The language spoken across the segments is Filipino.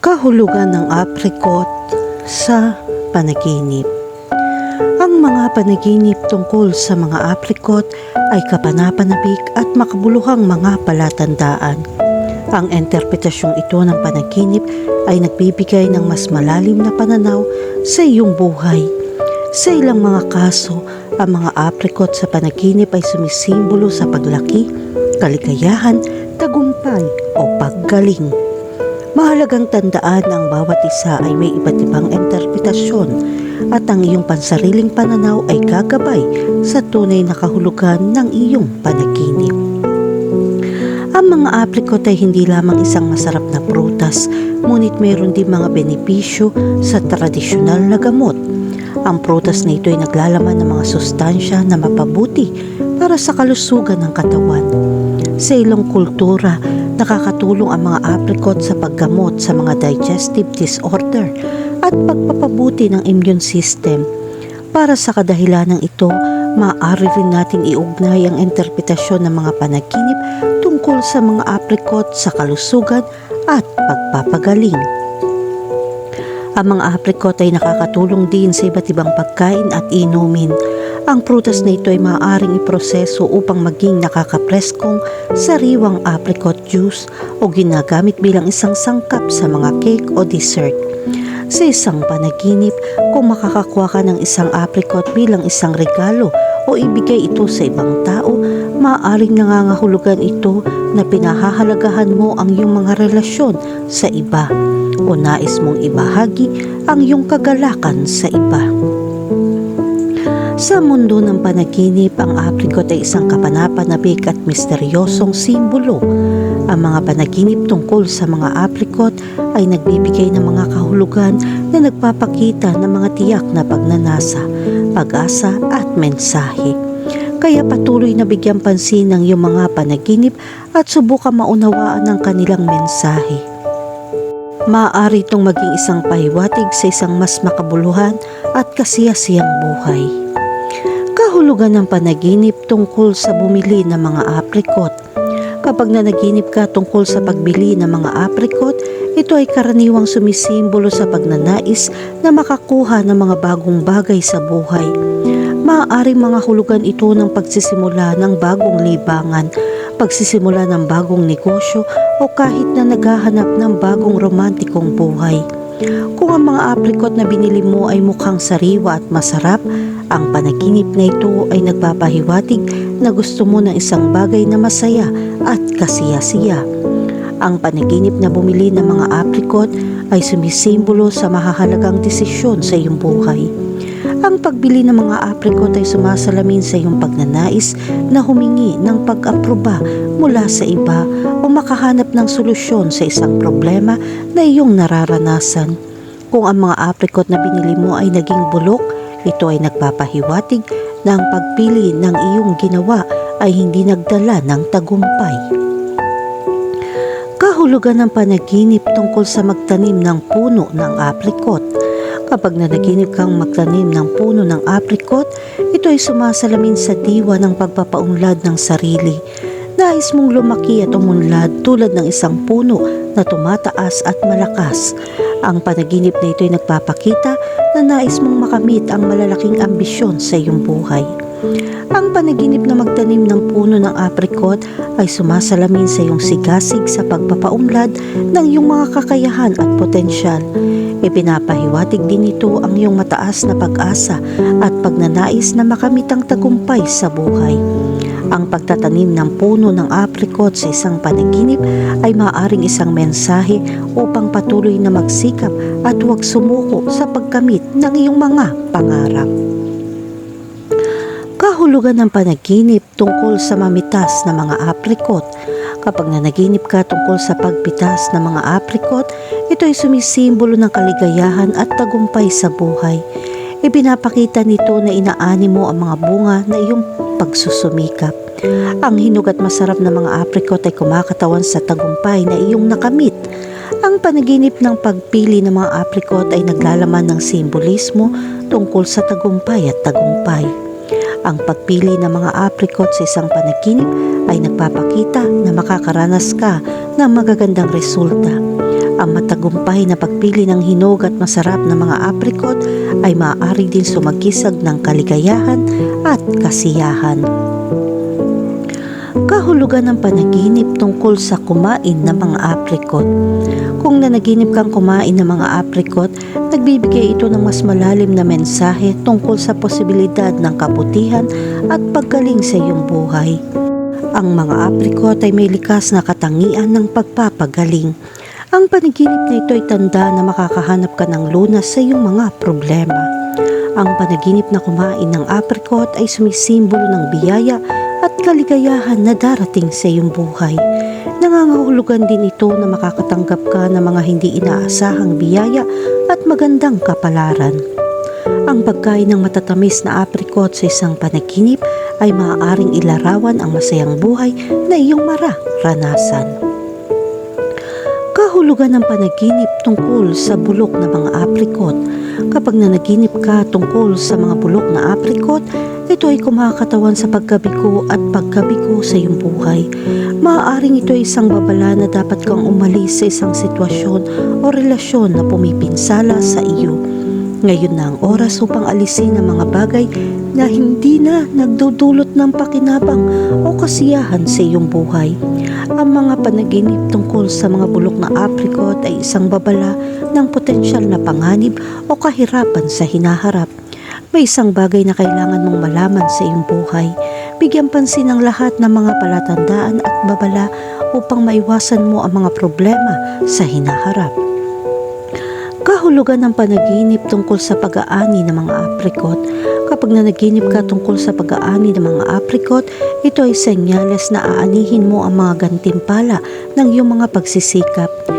Kahulugan ng apricot sa panaginip. Ang mga panaginip tungkol sa mga apricot ay kapanapanabik at makabuluhang mga palatandaan. Ang interpretasyong ito ng panaginip ay nagbibigay ng mas malalim na pananaw sa iyong buhay. Sa ilang mga kaso, ang mga apricot sa panaginip ay sumisimbolo sa paglaki, kaligayahan, tagumpay o paggaling. Mahalagang tandaan na ang bawat isa ay may iba't ibang interpretasyon at ang iyong pansariling pananaw ay gagabay sa tunay na kahulugan ng iyong panaginip. Ang mga apricot ay hindi lamang isang masarap na prutas, ngunit mayroon din mga benepisyo sa tradisyonal na gamot. Ang prutas na ito ay naglalaman ng mga sustansya na mapabuti para sa kalusugan ng katawan. Sa ilang kultura, nakakatulong ang mga apricot sa paggamot sa mga digestive disorder at pagpapabuti ng immune system. Para sa kadahilanang ito, maaari rin nating iugnay ang interpretasyon ng mga panaginip tungkol sa mga apricot sa kalusugan at pagpapagaling. Ang mga apricot ay nakakatulong din sa iba't ibang pagkain at inumin. Ang prutas na ito ay maaaring iproseso upang maging nakakapreskong sariwang apricot juice o ginagamit bilang isang sangkap sa mga cake o dessert. Sa isang panaginip, kung makakakuha ka ng isang apricot bilang isang regalo o ibigay ito sa ibang tao, maaaring nangangahulugan ito na pinahahalagahan mo ang iyong mga relasyon sa iba o nais mong ibahagi ang iyong kagalakan sa iba. Sa mundo ng panaginip, ang apricot ay isang kapanapanabik at misteryosong simbolo. Ang mga panaginip tungkol sa mga apricot ay nagbibigay ng mga kahulugan na nagpapakita ng mga tiyak na pagnanasa, pag-asa at mensahe. Kaya patuloy na bigyan pansin ng iyong mga panaginip at subukan maunawaan ang kanilang mensahe. Maaari itong maging isang pahiwatig sa isang mas makabuluhan at kasiyasiyang buhay. Kahulugan ng panaginip tungkol sa bumili ng mga apricot. Kapag nanaginip ka tungkol sa pagbili ng mga apricot, ito ay karaniwang sumisimbolo sa pagnanais na makakuha ng mga bagong bagay sa buhay. Maaaring mga hulugan ito ng pagsisimula ng bagong libangan, pagsisimula ng bagong negosyo o kahit na naghahanap ng bagong romantikong buhay. Kung ang mga apricot na binili mo ay mukhang sariwa at masarap, ang panaginip na ito ay nagpapahiwatig na gusto mo ng isang bagay na masaya at kasiyasiya. Ang panaginip na bumili ng mga apricot ay sumisimbolo sa mahahalagang desisyon sa iyong buhay. Ang pagbili ng mga apricot ay sumasalamin sa iyong pagnanais na humingi ng pag-aproba mula sa iba o makahanap ng solusyon sa isang problema na iyong nararanasan. Kung ang mga apricot na binili mo ay naging bulok, ito ay nagpapahiwatig na ang pagpili ng iyong ginawa ay hindi nagdala ng tagumpay. Kahulugan ng panaginip tungkol sa magtanim ng puno ng apricot. Kapag nanaginip kang magtanim ng puno ng apricot, ito ay sumasalamin sa diwa ng pagpapaunlad ng sarili. Nais mong lumaki at umunlad tulad ng isang puno na tumataas at malakas. Ang panaginip na ito ay nagpapakita na nais mong makamit ang malalaking ambisyon sa iyong buhay. Ang panaginip na magtanim ng puno ng apricot ay sumasalamin sa iyong sigasig sa pagpapaunlad ng iyong mga kakayahan at potensyal. Ipinapahiwatig din ito ang iyong mataas na pag-asa at pagnanais na makamit ang tagumpay sa buhay. Ang pagtatanim ng puno ng apricot sa isang panaginip ay maaaring isang mensahe upang patuloy na magsikap at huwag sumuko sa pagkamit ng iyong mga pangarap. Kahulugan ng panaginip tungkol sa mamitas na mga apricot. Kapag nanaginip ka tungkol sa pagpitas ng mga apricot, ito ay sumisimbolo ng kaligayahan at tagumpay sa buhay. Ipinapakita nito na inaani mo ang mga bunga na iyong pagsusumikap. Ang hinog at masarap na mga apricot ay kumakatawan sa tagumpay na iyong nakamit. Ang panaginip ng pagpili ng mga apricot ay naglalaman ng simbolismo tungkol sa tagumpay at tagumpay. Ang pagpili ng mga apricot sa isang panaginip ay nagpapakita na makakaranas ka ng magagandang resulta. Ang matagumpay na pagpili ng hinog at masarap na mga apricot ay maaari din sumagisag ng kaligayahan at kasiyahan. Kahulugan ng panaginip tungkol sa kumain ng mga apricot. Kung nanaginip kang kumain ng mga apricot, nagbibigay ito ng mas malalim na mensahe tungkol sa posibilidad ng kabutihan at paggaling sa iyong buhay. Ang mga apricot ay may likas na katangian ng pagpapagaling. Ang panaginip na ito ay tanda na makakahanap ka ng lunas sa iyong mga problema. Ang panaginip na kumain ng apricot ay sumisimbolo ng biyaya at kaligayahan na darating sa iyong buhay. Nangangahulugan din ito na makakatanggap ka ng mga hindi inaasahang biyaya at magandang kapalaran. Ang pagkain ng matatamis na apricot sa isang panaginip ay maaaring ilarawan ang masayang buhay na iyong mararanasan. Kahulugan ng panaginip tungkol sa bulok na mga apricot. Kapag nanaginip ka tungkol sa mga bulok na apricot, ito ay kumakatawan sa pagkabigo at pagkabigo sa iyong buhay. Maaaring ito ay isang babala na dapat kang umalis sa isang sitwasyon o relasyon na pumipinsala sa iyo. Ngayon na ang oras upang alisin ang mga bagay na hindi na nagdudulot ng pakinabang o kasiyahan sa iyong buhay. Ang mga panaginip tungkol sa mga bulok na apricot ay isang babala ng potensyal na panganib o kahirapan sa hinaharap. May isang bagay na kailangan mong malaman sa iyong buhay. Bigyan pansin ang lahat ng mga palatandaan at babala upang maiwasan mo ang mga problema sa hinaharap. Kahulugan ng panaginip tungkol sa pag-aani ng mga apricot. Kapag nanaginip ka tungkol sa pag-aani ng mga apricot, ito ay senyales na aanihin mo ang mga gantimpala ng iyong mga pagsisikap.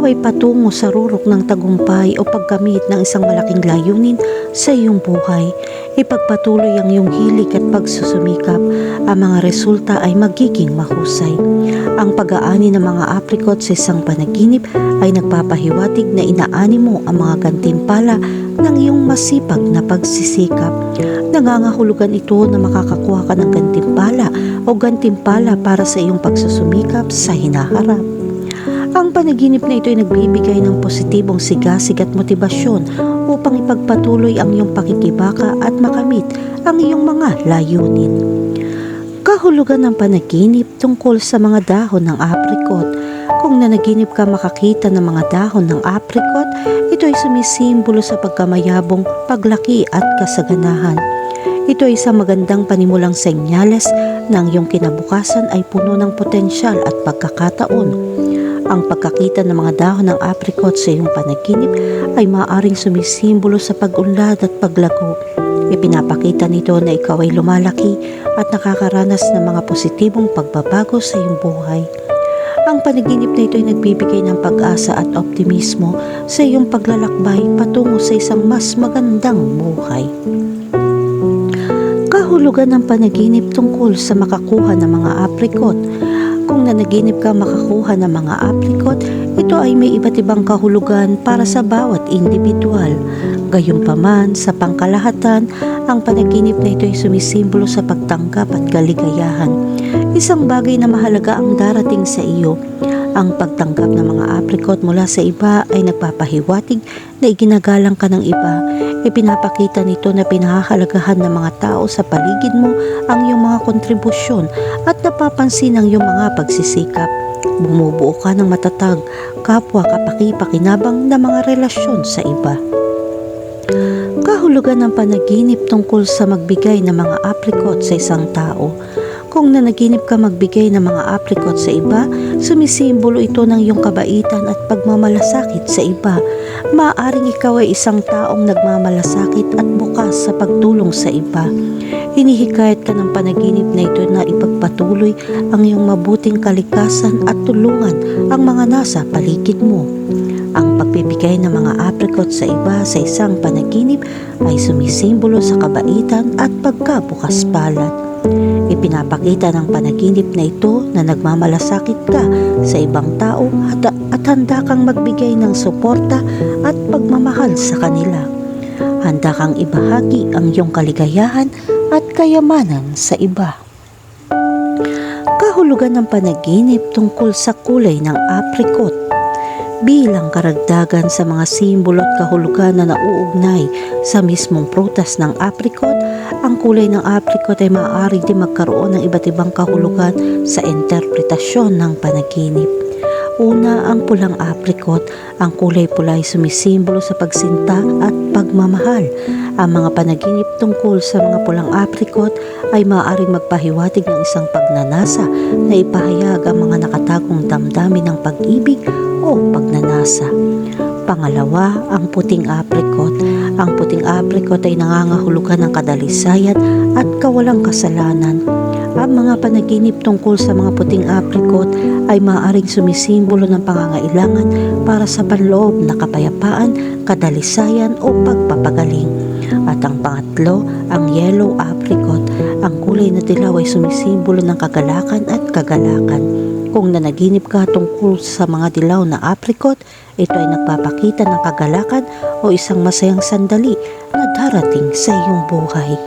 Ikaw ay patungo sa rurok ng tagumpay o pagkamit ng isang malaking layunin sa iyong buhay. Ipagpatuloy ang iyong hilig at pagsusumikap. Ang mga resulta ay magiging mahusay. Ang pag-aani ng mga apricot sa isang panaginip ay nagpapahiwatig na inaani mo ang mga gantimpala ng iyong masipag na pagsisikap. Nangangahulugan ito na makakakuha ka ng gantimpala o gantimpala para sa iyong pagsusumikap sa hinaharap. Ang panaginip na ito ay nagbibigay ng positibong sigasig at motibasyon upang ipagpatuloy ang iyong pakikibaka at makamit ang iyong mga layunin. Kahulugan ng panaginip tungkol sa mga dahon ng apricot. Kung nanaginip ka makakita ng mga dahon ng apricot, ito ay sumisimbolo sa pagkamayabong, paglaki at kasaganahan. Ito ay isang magandang panimulang senyales na ang iyong kinabukasan ay puno ng potensyal at pagkakataon. Ang pagkakita ng mga dahon ng apricot sa iyong panaginip ay maaaring sumisimbolo sa pag-unlad at paglago. Ipinapakita nito na ikaw ay lumalaki at nakakaranas ng mga positibong pagbabago sa iyong buhay. Ang panaginip na ito ay nagbibigay ng pag-asa at optimismo sa iyong paglalakbay patungo sa isang mas magandang buhay. Kahulugan ng panaginip tungkol sa makakuha ng mga apricot. Kung nanaginip ka makakuha ng mga apricot, ito ay may iba't ibang kahulugan para sa bawat individual. Gayunpaman, sa pangkalahatan, ang panaginip na ito ay sumisimbolo sa pagtanggap at kaligayahan. Isang bagay na mahalaga ang darating sa iyo. Ang pagtanggap ng mga apricot mula sa iba ay nagpapahiwatig na iginagalang ka ng iba. Ipinapakita nito na pinahahalagahan ng mga tao sa paligid mo ang iyong mga kontribusyon at napapansin ang iyong mga pagsisikap. Bumubuo ka ng matatag, kapwa kapaki-pakinabang na mga relasyon sa iba. Kahulugan ng panaginip tungkol sa magbigay ng mga apricot sa isang tao. Kung nanaginip ka magbigay ng mga apricot sa iba, sumisimbolo ito ng iyong kabaitan at pagmamalasakit sa iba. Maaring ikaw ay isang taong nagmamalasakit at bukas sa pagtulong sa iba. Hinihikayat ka ng panaginip na ito na ipagpatuloy ang iyong mabuting kalikasan at tulungan ang mga nasa paligid mo. Ang pagbibigay ng mga apricot sa iba sa isang panaginip ay sumisimbolo sa kabaitan at pagkabukas palad. Ipinapakita ng panaginip na ito na nagmamalasakit ka sa ibang tao at, at handa kang magbigay ng suporta at pagmamahal sa kanila. Handa kang ibahagi ang iyong kaligayahan at kayamanan sa iba. Kahulugan ng panaginip tungkol sa kulay ng apricot. bilang karagdagan sa mga simbolo at kahulugan na nauugnay sa mismong prutas ng apricot, kulay ng apricot ay maaari din magkaroon ng iba't ibang kahulugan sa interpretasyon ng panaginip. Una, ang pulang apricot. Ang kulay pula ay sumisimbolo sa pagsinta at pagmamahal. Ang mga panaginip tungkol sa mga pulang apricot ay maaaring magpahiwatig ng isang pagnanasa na ipahayag ang mga nakatagong damdamin ng pag-ibig o pagnanasa. Pangalawa, ang puting apricot. Ang puting apricot ay nangangahulugan ng kadalisayan at kawalang kasalanan. Ang mga panaginip tungkol sa mga puting apricot ay maaaring sumisimbolo ng pangangailangan para sa panloob na kapayapaan, kadalisayan o pagpapagaling. At ang pangatlo, ang yellow apricot. Ang kulay na dilaw ay sumisimbolo ng kagalakan at kagalakan. Kung nanaginip ka tungkol sa mga dilaw na apricot, ito ay nagpapakita ng kagalakan o isang masayang sandali na darating sa iyong buhay.